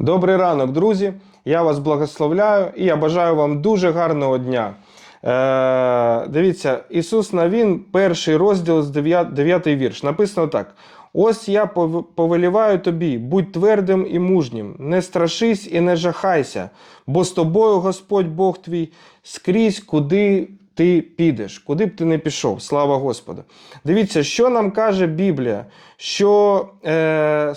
Добрий ранок, друзі! Я вас благословляю і я бажаю вам дуже гарного дня. Е, дивіться, Ісус Навін, перший розділ з 9, 9 вірш. Написано так: Ось я повеліваю тобі, будь твердим і мужнім, не страшись і не жахайся, бо з тобою Господь Бог твій скрізь, куди ти підеш, куди б ти не пішов. Слава Господу. Дивіться, що нам каже Біблія, що е,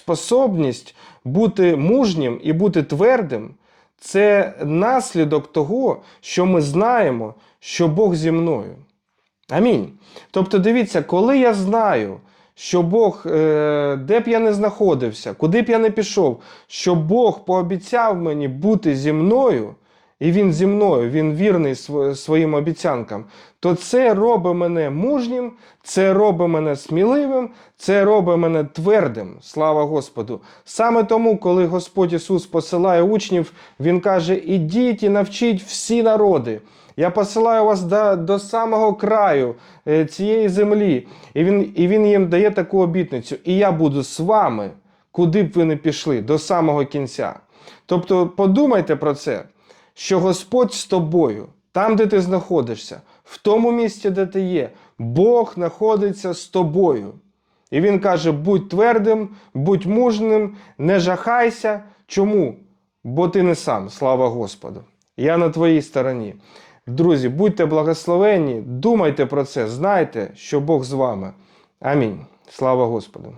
способність бути мужнім і бути твердим це наслідок того, що ми знаємо, що Бог зі мною. Амінь. Тобто, дивіться, коли я знаю, що Бог, е, де б я не знаходився, куди б я не пішов, що Бог пообіцяв мені бути зі мною, і Він зі мною, Він вірний своїм обіцянкам, то це робить мене мужнім, це робить мене сміливим, це робить мене твердим. Слава Господу. Саме тому, коли Господь Ісус посилає учнів, Він каже: ідіть і навчіть всі народи. Я посилаю вас до, до самого краю е, цієї землі. І він, і він їм дає таку обітницю. І я буду з вами, куди б ви не пішли, до самого кінця. Тобто подумайте про це, що Господь з тобою, там, де ти знаходишся, в тому місці, де ти є, Бог знаходиться з тобою. І він каже: будь твердим, будь мужним, не жахайся. Чому? Бо ти не сам, слава Господу. Я на твоїй стороні. Друзі, будьте благословенні, думайте про це, знайте, що Бог з вами. Амінь. Слава Господу.